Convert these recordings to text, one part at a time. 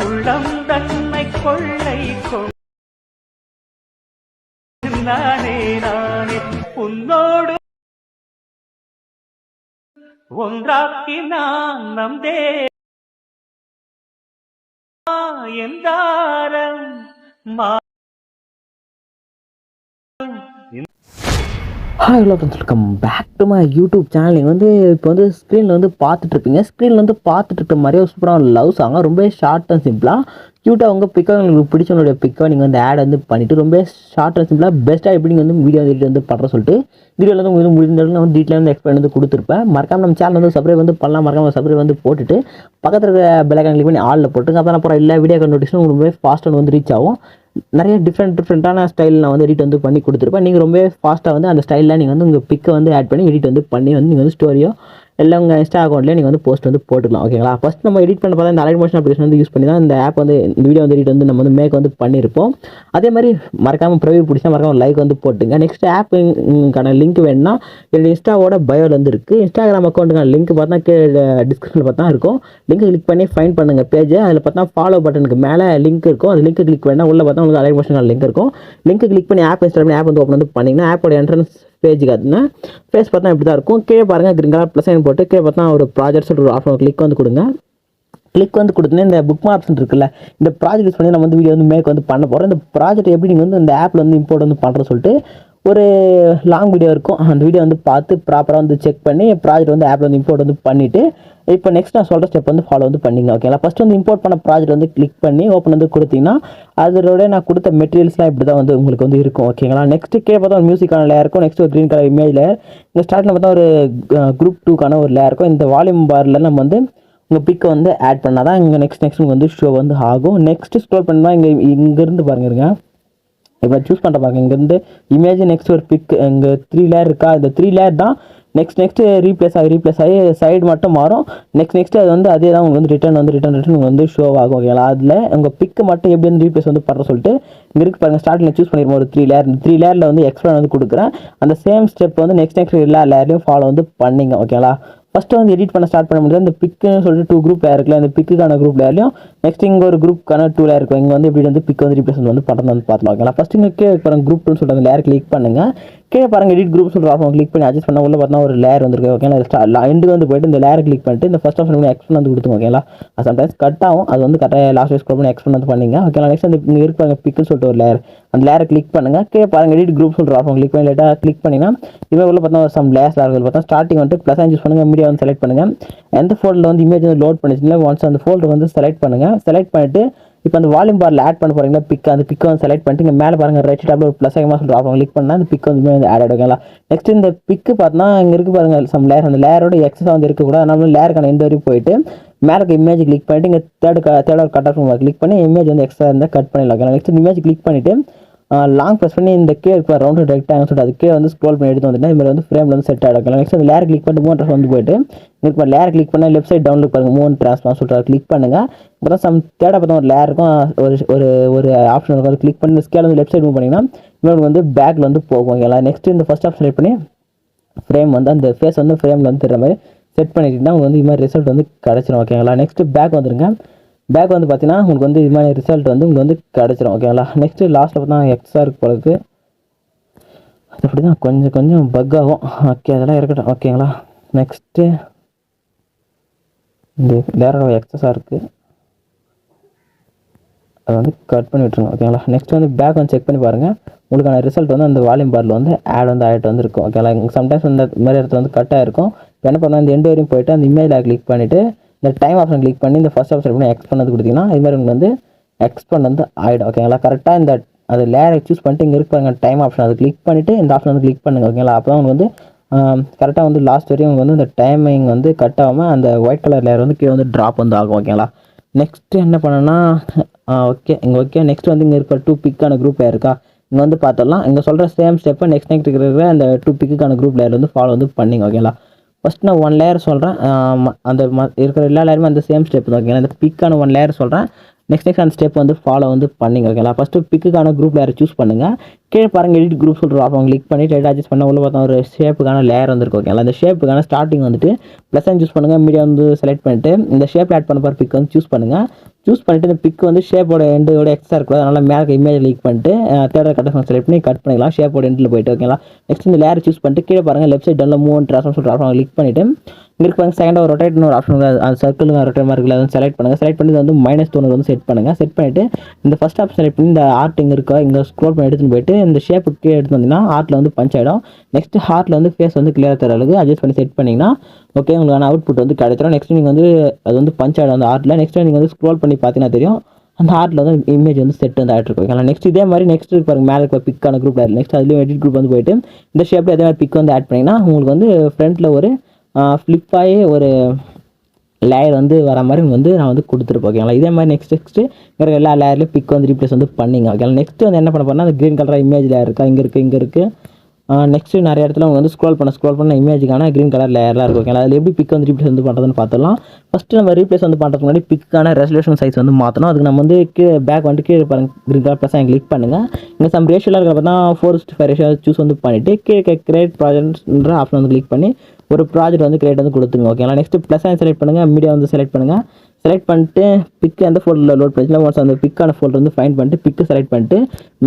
உள்ளம் தன்மை கொள்ளை நானே நானே உன்னோடு ஒன்றாக்கி நான் நம்தே என்றாரம் மா hi hello friends welcome back to my YouTube channel நீங்கள் வந்து இப்போ வந்து ஸ்க்ரீனில் வந்து பார்த்துட்ருப்பீங்க. ஸ்க்ரீனில் வந்து பார்த்துட்டு இருக்க மாதிரியே சூப்பரான லவ் சாங்காக ரொம்ப ஷார்ட் அண்ட் சிம்பிளாக க்யூட்டாக உங்கள் பிக்கை உங்களுக்கு பிடிச்சவங்களுடைய பிக்கை நீங்கள் வந்து ஆட் வந்து பண்ணிவிட்டு ரொம்ப ஷார்ட் அண்ட் சிம்பிளாக பெஸ்ட்டாக எப்படி நீங்கள் வந்து வீடியோ வந்து வந்து பண்ணுற சொல்லிட்டு வீடியோவில் வந்து உங்களுக்கு முடிஞ்ச அளவுக்கு நான் வந்து டீட்டெயில் வந்து எக்ஸ்பிளைன் வந்து கொடுத்துருப்பேன். மறக்காம நம்ம சேனல் வந்து சப்ஸ்கிரைப் வந்து பண்ணலாம். மறக்காம சப்ஸ்கிரைப் வந்து போட்டுட்டு பக்கத்தில் இருக்க பெலைக்கான் கிளிக் பண்ணி ஆளில் போட்டுங்க அப்புறம் அப்புறம் எல்லா வீடியோ நோட்டிஃபிகேஷன் உங்களுக்கு ஃபாஸ்ட்டாக வந்து ரீச் ஆகும். நிறைய டிஃப்ரெண்ட் டிஃப்ரெண்ட்டான ஸ்டைல் நான் வந்து எடிட் வந்து பண்ணி கொடுத்துருப்பேன். நீங்கள் ரொம்ப ஃபாஸ்ட்டாக வந்து அந்த ஸ்டைலில் நீங்கள் வந்து உங்கள் பிக்கை வந்து ஆட் பண்ணி எடிட் வந்து பண்ணி வந்து நீங்கள் வந்து ஸ்டோரியோ இல்லை உங்கள் இன்ஸ்டா அக்கௌண்ட்லேயே நீங்கள் வந்து போஸ்ட் வந்து போட்டுக்கலாம் ஓகேங்களா ஃபஸ்ட் நம்ம எடிட் பண்ண பார்த்தா இந்த அலைட் மோஷன் அப்ளிகேஷன் வந்து யூஸ் பண்ணி தான் இந்த ஆப் வந்து இந்த வீடியோ வந்து எடிட் வந்து நம்ம வந்து மேக் வந்து பண்ணியிருப்போம். அதே மாதிரி மறக்காமல் ப்ரைவ் பிடிச்சா மறக்காமல் லைக் வந்து போட்டுங்க. நெக்ஸ்ட் ஆப்புக்கான லிங்க் வேணும்னா என்னோட இன்ஸ்டாவோட பயோவில் வந்து இருக்குது இன்ஸ்டாகிராம் அக்கௌண்ட்டுக்கான லிங்க் பார்த்தா கீழே டிஸ்கிரிப்ஷனில் பார்த்தா இருக்கும். லிங்க் கிளிக் பண்ணி ஃபைன் பண்ணுங்கள் பேஜை அதில் பார்த்தா ஃபாலோ பட்டனுக்கு மேலே லிங்க் இருக்கும். அது லிங்க் கிளிக் பண்ணால் உள்ளே பார்த்தா உங்களுக்கு அலைட் மோஷன் லிங்க் இருக்கும். லிங்க் கிளிக் பண்ணி ஆப் இன்ஸ்டால் பண்ணி ஆப் வந்து ஓப்பன் வந்து பண்ணிங்கன்னா ஆப்போட என்ட்ரன்ஸ் பேஜ் காட்டுனா ஃபேஸ் பார்த்தா இப்படி தான் இருக்கும். கீழே பாருங்கள் கிரீன் கலர் ப்ளஸ் சைன் போட்டு கீழே பார்த்தா ஒரு ப்ராஜெக்ட் சொல்லிட்டு ஒரு ஆப்ஷன் கிளிக் வந்து கொடுங்க. கிளிக் வந்து கொடுத்தோன்னே இந்த புக் ஆப்ஷன் இருக்குல்ல இந்த ப்ராஜெக்ட் யூஸ் பண்ணி நம்ம வந்து வீடியோ வந்து மேக் வந்து பண்ண போகிறோம் இந்த ப்ராஜெக்ட் எப்படி நீங்கள் வந்து இந்த ஆப்பில் வந்து இம்போர்ட் வந்து பண்ணுற சொல்லிட்டு ஒரு லாங் வீடியோ இருக்கும். அந்த வீடியோ வந்து பார்த்து ப்ராப்பராக வந்து செக் பண்ணி ப்ராஜெக்ட் வந்து ஆப்பில் வந்து இம்போர்ட் வந்து பண்ணிவிட்டு இப்போ நெக்ஸ்ட் நான் சொல்கிற ஸ்டெப் வந்து ஃபாலோ வந்து பண்ணிங்க ஓகேங்களா ஃபஸ்ட் வந்து இம்போர்ட் பண்ண ப்ராஜெக்ட் வந்து கிளிக் பண்ணி ஓப்பன் வந்து கொடுத்தீங்கன்னா அதோட நான் கொடுத்த மெட்டீரியல்ஸ்லாம் இப்படி தான் வந்து உங்களுக்கு வந்து இருக்கும் ஓகேங்களா நெக்ஸ்ட் கே பார்த்தா ஒரு மியூசிக்கான லேயர் இருக்கும் நெக்ஸ்ட் ஒரு க்ரீன் கலர் இமேஜ் லேயர் இந்த ஸ்டார்ட்டில் பார்த்தா ஒரு குரூப் டூக்கான ஒரு லேயர் இருக்கும். இந்த வால்யூம் பாரில் நம்ம வந்து உங்கள் பிக்கை வந்து ஆட் பண்ணால் தான் இங்கே நெக்ஸ்ட் நெக்ஸ்ட் வந்து ஷோ வந்து ஆகும். நெக்ஸ்ட் ஸ்க்ரோல் பண்ணால் இங்கே இங்கேருந்து பாருங்க இருங்க. இப்போ சூஸ் பண்ணுற பாருங்க இங்கேருந்து இமேஜ் நெக்ஸ்ட் ஒரு பிக் இங்கே த்ரீ லேயர் இருக்கா? இந்த த்ரீ லேயர் தான் நெக்ஸ்ட் நெக்ஸ்ட் ரீப்ளேஸ் ஆகி ரீப்ளேஸ் ஆகி சைடு மட்டும் மாறும். நெக்ஸ்ட் நெக்ஸ்ட் அது வந்து அதே தான் உங்களுக்கு வந்து ரிட்டர்ன் வந்து ரிட்டர்ன் ரிட்டர்ன் வந்து ஷோ ஆகும் ஓகேங்களா? அதில் உங்கள் பிக்கு மட்டும் எப்படி வந்து ரீப்ளேஸ் வந்து பண்ணுற சொல்லிட்டு இங்கே இருக்கு பாருங்கள் ஸ்டார்டிங்கில் சூஸ் பண்ணிடுவோம் ஒரு த்ரீ லேயர் த்ரீ லேயரில் வந்து எக்ஸ்பிளைன் வந்து கொடுக்குறேன். அந்த சேம் ஸ்டெப் வந்து நெக்ஸ்ட் நெக்ஸ்ட் எல்லா லேயர்லையும் ஃபாலோ வந்து பண்ணிங்க ஓகேங்களா? ஃபஸ்ட்டு வந்து எடிட் பண்ண ஸ்டார்ட் பண்ண முடியாது. இந்த பிக்குன்னு சொல்லிட்டு டூ குரூப் லேயர் இருக்குல்ல இந்த பிக்குக்கான குரூப் லேயர்லையும் நெக்ஸ்ட் இங்கே ஒரு குரூப்க்கான டூ லேயர் இருக்கும். இங்கே வந்து எப்படி வந்து பிக் வந்து ரீப்ளேஸ் வந்து பண்ணுறது வந்து பார்த்துலாம் ஓகேங்களா? ஃபஸ்ட்டு இங்கே கீழே பாருங்க குரூப்னு சொல்லிட்டு அந்த லேயர் கிளிக் பண்ணுங்கள் கீழே பாருங்க எடிட் குரூப் சொல்லிட்டு ஆப்ஷன் கிளிக் பண்ணி அட்ஜஸ்ட் பண்ணால் உள்ள பார்த்தா ஒரு லேயர் வந்துருக்கு ஓகேங்களா எண்டுக்கு வந்து போயிட்டு இந்த லேயர் கிளிக் பண்ணிட்டு இந்த ஃபஸ்ட் ஆப்ஷன் எக்ஸ்பன் வந்து கொடுத்துங்க ஓகேங்களா சம்டைம்ஸ் கட் ஆகும். அது வந்து கரெக்டாக லாஸ்ட் ஸ்க்ரோல் பண்ணி எக்ஸ்பன் வந்து பண்ணிங்க. ஓகேங்களா நெக்ஸ்ட் அந்த இங்கே இருப்பாங்க பிக்குன்னு சொல்லிட்டு ஒரு லேயர் அந்த லேயரை கிளிக் பண்ணுங்கள் கீழே பாருங்கள் எடிட் குரூப் சொல்கிற ஆப்ஷன் கிளிக் பண்ணி லேட்டாக கிளிக் பண்ணிங்கன்னா இவன் உள்ள பார்த்தா சம் லேஸ் லேயர்கள் பார்த்தா ஸ்டார்டிங் வந்துட்டு ப்ளஸ் அஞ்சு பண்ணுங்கள் மீடியா வந்து செலக்ட் பண்ணுங்கள் எந்த ஃபோல்டில் வந்து இமேஜ் வந்து லோட் பண்ணிச்சுன்னா ஒன்ஸ் அந்த ஃபோல்டர் வந்து செலக்ட் பண்ணுங்கள் செலக்ட் பண்ணிட்டு இப்போ அந்த வால்யூம் பாரில் ஆட் பண்ண போகிறீங்களா பிக் அந்த பிக் வந்து செலக்ட் பண்ணிட்டு இங்கே மேலே பாருங்க ரைட் டேப்ல ஒரு ப்ளஸ் ஆகமாக சொல்லிட்டு ஆஃப் கிளிக் பண்ணால் அந்த பிக் வந்து ஆட் ஆகிடுங்களா நெக்ஸ்ட் இந்த பிக்கு பார்த்தா இங்கே இருக்கு பாருங்கள் சம் லேயர் அந்த லேயரோட எக்ஸஸ் வந்து இருக்கக்கூடாது நம்ம லேயருக்கான எந்த வரையும் போயிட்டு மேலே இமேஜ் கிளிக் பண்ணிட்டு இங்கே தேர்ட் தேர்ட் ஒரு கட் ஆஃப் கிளிக் பண்ணி இமேஜ் வந்து எக்ஸ்ட்ரா இருந்தால் கட் பண்ணிடலாம். நெக்ஸ்ட் இமேஜ் கிளிக் பண்ணிட்டு லாங் ப்ரெஸ் பண்ணி இந்த கே இப்போ ரவுண்ட் ரெக்டாங்க சொல்லிட்டு அது கே வந்து ஸ்க்ரோல் பண்ணி எடுத்து வந்துட்டா இது வந்து ஃப்ரேமில் வந்து செட் ஆகிடலாம் நெக்ஸ்ட் அந்த லேர் கிளிக் பண்ணிட்டு மூணு ட்ரெஸ் வந்து போயிட்டு இப்போ லேயர் கிளிக் பண்ணால் லெஃப்ட் சைட் டவுன்லோட் பாருங்கள் மூணு ட்ரான்ஸ்ஃபார்ம் சொல்லிட்டு கிளிக் பண்ணுங்கள் இப்போ சம் தேட பார்த்தா ஒரு லேர் இருக்கும். ஒரு ஒரு ஒரு ஆப்ஷன் இருக்கும். அது கிளிக் பண்ணி ஸ்கேல் வந்து லெஃப்ட் சைட் மூவ் பண்ணிங்கன்னா இவங்களுக்கு வந்து பேக்கில் வந்து போகும். ஓகேங்களா? நெக்ஸ்ட் இந்த ஃபஸ்ட் ஆப்ஷன் செலக்ட் பண்ணி ஃப்ரேம் வந்து அந்த ஃபேஸ் வந்து ஃப்ரேமில் வந்து தர மாதிரி செட் பண்ணிட்டீங்கன்னா உங்களுக்கு வந்து இது மாதிரி ரிசல்ட் வந்து கிடச்சிடும் ஓகேங்களா? நெக்ஸ்ட் பேக் வந்துருங்க. பேக் வந்து பார்த்தீங்கன்னா உங்களுக்கு வந்து இது மாதிரி ரிசல்ட் வந்து உங்களுக்கு வந்து கிடச்சிரும் ஓகேங்களா நெக்ஸ்ட்டு லாஸ்ட்டில் பார்த்தா எக்ஸ்ட்ரா இருக்கு போலக்கு அது அப்படி தான் கொஞ்சம் கொஞ்சம் பக் ஆகும். ஓகே அதெல்லாம் இருக்கட்டும் ஓகேங்களா நெக்ஸ்ட்டு இந்த வேற எக்ஸஸாக இருக்குது அதை வந்து கட் பண்ணி விட்டுருங்க ஓகேங்களா நெக்ஸ்ட் வந்து பேக் வந்து செக் பண்ணி பாருங்கள் உங்களுக்கான ரிசல்ட் வந்து அந்த வால்யூம் பாரில் வந்து ஆட் வந்து ஆகிட்டு வந்து இருக்கும் ஓகேங்களா சம்டைம்ஸ் இந்த மாதிரி இடத்துல வந்து கட் இருக்கும் என்ன பண்ணால் இந்த எண்டு வரையும் போயிட்டு அந்த இமேஜில் கிளிக் பண்ணிவிட்டு இந்த டைம் ஆப்ஷன் கிளிக் பண்ணி இந்த ஃபஸ்ட் ஆப்ஷன் பண்ணி எக்ஸ் பண்ணது கொடுத்தீங்கன்னா இது மாதிரி உங்களுக்கு வந்து எக்ஸ்பெண்ட் வந்து ஆகிடும் ஓகேங்களா கரெக்டாக இந்த அது லேயரை சூஸ் பண்ணிட்டு இங்கே இருப்பாங்க டைம் ஆப்ஷன் அதை கிளிக் பண்ணிவிட்டு இந்த ஆப்ஷன் வந்து கிளிக் பண்ணுங்க ஓகேங்களா அப்போ தான் உங்களுக்கு வந்து கரெக்டாக வந்து லாஸ்ட் வரையும் உங்களுக்கு வந்து இந்த டைமிங் வந்து கட் ஆகாமல் அந்த ஒயிட் கலர் லேயர் வந்து கீழே வந்து ட்ராப் வந்து ஆகும் ஓகேங்களா நெக்ஸ்ட்டு என்ன பண்ணணும்னா ஓகே இங்கே ஓகே நெக்ஸ்ட் வந்து இங்கே இருக்கிற டூ பிக்கான குரூப் இருக்கா? இங்கே வந்து பார்த்துடலாம். இங்கே சொல்கிற சேம் ஸ்டெப்பை நெக்ஸ்ட் நெக்ஸ்ட் இருக்கிற அந்த டூ பிக்குக்கான குரூப் லேயர் வந்து ஃபாலோ வந்து பண்ணிங்க ஓகேங்களா ஃபஸ்ட் நான் ஒன் லேயர் சொல்கிறேன் அந்த ம இருக்கிற எல்லா லேயருமே அந்த சேம் ஸ்டெப் தான். ஓகேங்களா இந்த பிக்கான ஒன் லேயர் சொல்கிறேன் நெக்ஸ்ட் நெக்ஸ்ட் அந்த ஸ்டெப் வந்து ஃபாலோ வந்து பண்ணிங்க. ஓகேங்களா ஃபஸ்ட்டு பிக்குக்கான குரூப் லேயர் சூஸ் பண்ணுங்கள் கீழே பாருங்கள் எடிட் குரூப் சொல்கிற ஆப்ஷன் கிளிக் பண்ணி டேட் அட்ஜஸ்ட் பண்ண உள்ள பார்த்தா ஒரு ஷேப்புக்கான லேயர் வந்துருக்கு. ஓகேங்களா அந்த ஷேப்புக்கான ஸ்டார்டிங் வந்துட்டு ப்ளஸ் சூஸ் பண்ணுங்கள் மீடியா வந்து செலக்ட் பண்ணிட்டு இந்த ஷேப் ஆட் பண்ண போகிற பிக் வந்து சூஸ் பண்ணுங்கள் சூஸ் பண்ணிட்டு இந்த பிக் வந்து ஷேப்போட எண்டோட எக்ஸ்ட்ரா இருக்கக்கூடாது அதனால் மேலே இமேஜ் லீக் பண்ணிட்டு தேர்ட் கட் செலக்ட் பண்ணி கட் பண்ணிக்கலாம். ஷேப்போட எண்டில் போயிட்டு ஓகேங்களா நெக்ஸ்ட் இந்த லேயர் சூஸ் பண்ணிட்டு கீழே பாருங்கள் லெஃப்ட் சைட் டவுனில் மூவ் ட்ரான்ஸ்ஃபர் சொல்கிற ஆப்ஷன் கிளிக் பண்ணிட்டு இங்கே இருக்க பாருங்க செகண்ட் ஒரு ரொட்டேட்னு ஒரு ஆப்ஷன் அந்த சர்க்கிள் ரொட்டேட் மாதிரி இருக்குல்ல அதை செலக்ட் பண்ணுங்கள் செலக்ட் பண்ணி வந்து மைனஸ் தொண்ணூறு வந்து செட் பண்ணுங்கள் செட் பண்ணிவிட்டு இந்த ஃபஸ்ட் ஆப்ஷன் செலக்ட் பண்ணி இந்த ஆர்ட் இங்கே இருக்கோ இங்கே ஸ்க்ரோல் பண்ணி எடுத்துன்னு போயிட்டு இந்த ஷேப்புக்கு எடுத்து வந்தீங்கன்னா ஆர்ட்டில் வந்து பஞ்ச் ஆகிடும் நெக்ஸ்ட் ஹார்ட்டில் வந்து ஃபேஸ் வந்து கிளியர் தர அளவுக்கு அட்ஜஸ்ட் பண்ணி செட் பண்ணிங்கன்னா ஓகே உங்களுக்கான அவுட்புட் வந்து கிடைச்சிடும் நெக்ஸ்ட் நீங்கள் வந்து அது வந்து பஞ்ச் ஆகிடும் அந்த ஆர்ட்டில் நெக்ஸ்ட் நீங்கள் வந்து ஸ்க்ரோல் பண்ணி பார்த்தீங்கன்னா தெரியும். அந்த ஆர்ட்டில் வந்து இமேஜ் வந்து செட் வந்து ஆகிட்டு இருக்கும். நெக்ஸ்ட் இதே மாதிரி நெக்ஸ்ட் பாருங்க. மேலே இருக்க பிக்கான குரூப் நெக்ஸ்ட் அதுலேயும் எடிட் குரூப் வந்து போயிட்டு இந்த ஷேப்பில் அதே மாதிரி பிக் வந்து ஆட் பண்ணிங்கன்னா உங்களுக்கு வந்து ஃப்ரண்ட்டில் ஒரு ஃப்ளிப்பாகி ஒரு லேயர் வந்து வர மாதிரி வந்து நான் வந்து கொடுத்துருப்பேன். ஓகேங்களா இதே மாதிரி நெக்ஸ்ட் நெக்ஸ்ட்டு வேறு எல்லா லேயர்லையும் பிக் வந்து ரீப்ளேஸ் வந்து பண்ணிங்க. ஓகேங்களா நெக்ஸ்ட் வந்து என்ன பண்ண போனால் அந்த க்ரீன் கலராக இமேஜ் லேயர் இருக்கா? இங்கே இருக்குது இங்கே இருக்குது நெக்ஸ்ட்டு நிறைய இடத்துல அவங்க வந்து ஸ்க்ரோல் பண்ண ஸ்க்ரோல் பண்ண இமேஜுக்கான க்ரீன் கலர் லேயர்லாம் இருக்கும். ஓகேங்களா? அதில் எப்படி பிக் வந்து ரீப்ளேஸ் வந்து பண்ணுறதுன்னு பார்த்துலாம் ஃபஸ்ட்டு நம்ம ரீப்ளேஸ் வந்து பண்ணுறதுக்கு முன்னாடி பிக்கான ரெசல்யூஷன் சைஸ் வந்து மாற்றணும் அதுக்கு நம்ம வந்து கீழே பேக் வந்து கீழே பாருங்க க்ரீன் கலர் ப்ளஸ் கிளிக் பண்ணுங்கள் இங்கே சம் ரேஷியோலாம் இருக்கிற பார்த்தா ஃபோர் ஃபைவ் ரேஷியோ சூஸ் வந்து பண்ணிவிட்டு கீழே கிரியேட் ப்ராஜெக்ட்ன்ற ஆப்ஷன் வந்து கிளிக் பண்ணி ஒரு ப்ராஜெக்ட் வந்து கிரியேட் வந்து கொடுத்துருங்க. ஓகேங்களா? நெக்ஸ்ட் ப்ளஸ் செலக்ட் பண்ணுங்கள் மீடியா வந்து செலக்ட் பண்ணுங்கள் செலக்ட் பண்ணிட்டு பிக்கு எந்த ஃபோல்டரில் லோட் பண்ணிச்சுன்னா ஒன்ஸ் அந்த பிக்கான ஃபோல்டர் வந்து ஃபைன் பண்ணிட்டு பிக்கு செலக்ட் பண்ணிட்டு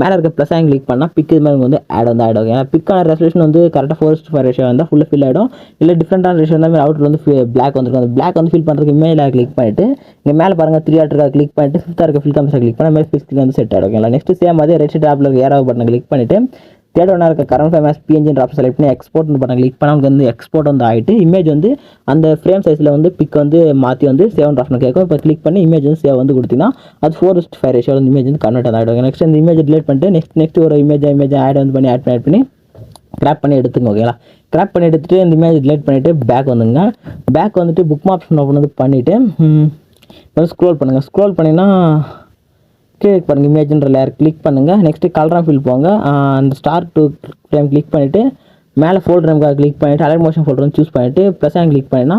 மேலே இருக்க ப்ளஸ் ஆங் கிளிக் பண்ணால் பிக்கு இது மாதிரி வந்து ஆட் வந்து ஆட் ஆகும். ஏன்னா பிக்கான ரெசல்யூஷன் வந்து கரெக்டாக ஃபோர் ஃபைவ் ரேஷியோ வந்தால் ஃபுல்லாக ஃபில் ஆகிடும் இல்லை டிஃப்ரெண்டான ரேஷியோ இருந்தால் அவுட்டில் வந்து பிளாக் வந்துருக்கும். அந்த பிளாக் வந்து ஃபில் பண்ணுறதுக்கு இமேஜில் கிளிக் பண்ணிட்டு இங்கே மேலே பாருங்கள் த்ரீ ஆட் இருக்கா கிளிக் பண்ணிட்டு ஃபிஃப்த்தாக இருக்க ஃபில் கம்ஸை கிளிக் பண்ணால் மேலே ஃபிஃப்த் வந்து செட் ஆகிடும் ஓகேங்களா? நெக்ஸ்ட் சேம் அதே ரெட் ஷீட் ஆப்பில் இருக்க பட்டனை கிளிக் பண்ணிட்டு தேர்ட் ஒன்றா இருக்க கரண்ட் ஃபேமஸ் பிஎன்ஜின் ஆப்ஷன் செலக்ட் பண்ணி எக்ஸ்போர்ட் பட்டன் கிளிக் பண்ணால் உங்களுக்கு வந்து எக்ஸ்போர்ட் வந்து ஆகிட்டு இமேஜ் வந்து அந்த ஃப்ரேம் சைஸில் வந்து பிக் வந்து மாற்றி வந்து சேவ் ஆப்ஷன் கேட்கும். இப்போ கிளிக் பண்ணி இமேஜ் வந்து சேவ் வந்து கொடுத்தீங்கன்னா அது ஃபோர் ஃபைவ் ரேஷியோ வந்து இமேஜ் வந்து கன்வெர்ட் வந்து ஆகிடும் நெக்ஸ்ட் இந்த இமேஜ் டிலேட் பண்ணிட்டு நெக்ஸ்ட் நெக்ஸ்ட் ஒரு இமேஜ் இமேஜ் ஆட் வந்து பண்ணி ஆட் பண்ணி ஆட் பண்ணி கிராப் பண்ணி எடுத்துங்க ஓகேங்களா கிராப் பண்ணி எடுத்துட்டு இந்த இமேஜ் டிலேட் பண்ணிவிட்டு பேக் வந்துங்க. பேக் வந்துட்டு புக் ஆப்ஷன் ஓப்பன் வந்து பண்ணிவிட்டு வந்து ஸ்க்ரோல் பண்ணுங்கள் ஸ்க்ரோல் பண்ணிங்கன்னா கீழே பாருங்கள் இமேஜ்ன்ற லேயர் கிளிக் பண்ணுங்கள் நெக்ஸ்ட்டு கலராக ஃபில் போங்க. அந்த ஸ்டார் டூ ஃப்ரேம் கிளிக் பண்ணிவிட்டு மேலே ஃபோல்டர் நமக்கு கிளிக் பண்ணிவிட்டு அலர்ட் மோஷன் ஃபோல்டர் வந்து சூஸ் பண்ணிவிட்டு ப்ளஸ் ஆன் கிளிக் பண்ணினா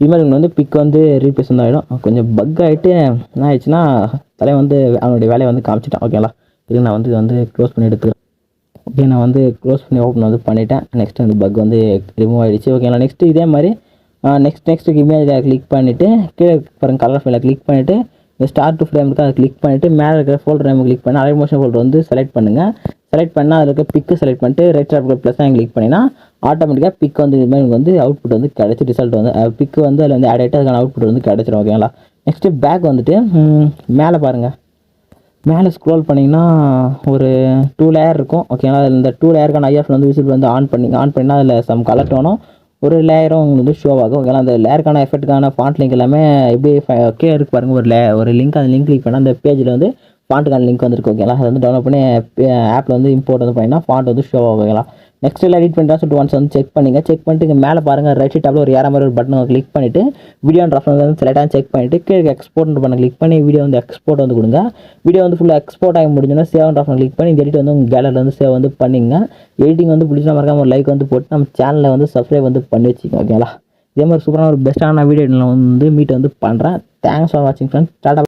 இமேஜ் வந்து பிக் வந்து ரீப்ளேஸ் வந்து ஆகிடும் கொஞ்சம் பக் ஆகிட்டு என்ன ஆயிடுச்சுன்னா தலைவன் வந்து அவனுடைய வேலையை வந்து காமிச்சிட்டான். ஓகேங்களா இது நான் வந்து இது வந்து க்ளோஸ் பண்ணி எடுத்துக்கிறேன். ஓகே நான் வந்து க்ளோஸ் பண்ணி ஓப்பன் வந்து பண்ணிட்டேன். நெக்ஸ்ட் அந்த பக் வந்து ரிமூவ் ஆகிடுச்சு ஓகேங்களா நெக்ஸ்ட்டு இதே மாதிரி நெக்ஸ்ட் நெக்ஸ்ட் இமேஜில் கிளிக் பண்ணிவிட்டு கீழே பாருங்கள் கலர் ஃபைலில் கிளிக் பண்ணிவிட்டு ஸ்டார்ட் ஸ்டார் டு ஃப்ரேம் இருக்குது அதை கிளிக் பண்ணிவிட்டு மேலே இருக்கிற ஃபோல்டர் நேம் கிளிக் பண்ணி அலை மோஷன் ஃபோல்டர் வந்து செலக்ட் பண்ணுங்கள் செலக்ட் பண்ணால் அதில் இருக்க பிக்கு செலக்ட் பண்ணிட்டு ரைட் சைட் ப்ளஸ் தான் கிளிக் பண்ணினா ஆட்டோமேட்டிக்காக பிக் வந்து இது மாதிரி வந்து அவுட்புட் வந்து கிடச்சி ரிசல்ட் வந்து பிக்கு வந்து அதில் வந்து ஆட் ஆகிட்டு அதுக்கான அவுட்புட் வந்து கிடச்சிரும் ஓகேங்களா நெக்ஸ்ட்டு பேக் வந்துட்டு மேலே பாருங்கள் மேலே ஸ்க்ரோல் பண்ணிங்கன்னா ஒரு டூ லேயர் இருக்கும் ஓகேங்களா அதில் இந்த டூ லேயருக்கான ஐஎஃப் வந்து விசில் வந்து ஆன் பண்ணி ஆன் பண்ணால் அதில் சம் கலர் டோனும் ஒரு லேயரும் உங்களுக்கு வந்து ஷோ ஆகும். ஓகேங்களா அந்த லேயருக்கான எஃபெக்ட்டுக்கான ஃபாண்ட் லிங்க் எல்லாமே எப்படி கே இருக்கு பாருங்கள் ஒரு லே ஒரு லிங்க் அந்த லிங்க் கிளிக் பண்ணால் அந்த பேஜில் வந்து ஃபாண்ட்டுக்கான லிங்க் வந்துருக்கு ஓகேங்களா அதை வந்து டவுன்லோட் பண்ணி ஆப்பில் வந்து இம்போர்ட் வந்து பண்ணிங்கன்னா ஃபாண்ட் வந்து ஷோ ஆகும் ஓகேங்களா நெக்ஸ்ட் எல்லாம் எடிட் பண்ணிட்டா சொல்லிட்டு ஒன்ஸ் வந்து செக் பண்ணுங்கள் செக் பண்ணிட்டு இங்கே மேலே பாருங்கள் ரைட் சைட் டாப்பில் ஒரு ஏற மாதிரி ஒரு பட்டன் கிளிக் பண்ணிவிட்டு வீடியோ ரெஃபரன்ஸ் வந்து செலக்டாக செக் பண்ணிவிட்டு கீழே எக்ஸ்போர்ட் பண்ண கிளிக் பண்ணி வீடியோ வந்து எக்ஸ்போர்ட் வந்து கொடுங்க. வீடியோ வந்து ஃபுல்லாக எக்ஸ்போர்ட் ஆகி முடிஞ்சோன்னா சேவ் ஆப்ஷன் கிளிக் பண்ணி இந்த எடிட் வந்து உங்கள் கேலரியில் வந்து சேவ் வந்து பண்ணிங்க. எடிட்டிங் வந்து பிடிச்சா மறக்காம ஒரு லைக் வந்து போட்டு நம்ம சேனலை வந்து சப்ஸ்கிரைப் வந்து பண்ணி வச்சுக்கோங்க ஓகேங்களா இதே மாதிரி சூப்பரான ஒரு பெஸ்ட்டான வீடியோ வந்து மீட் வந்து பண்ணுறேன் தேங்க்ஸ் ஃபார் வாட்சிங் ஃப்ரெண்ட்ஸ் டாடா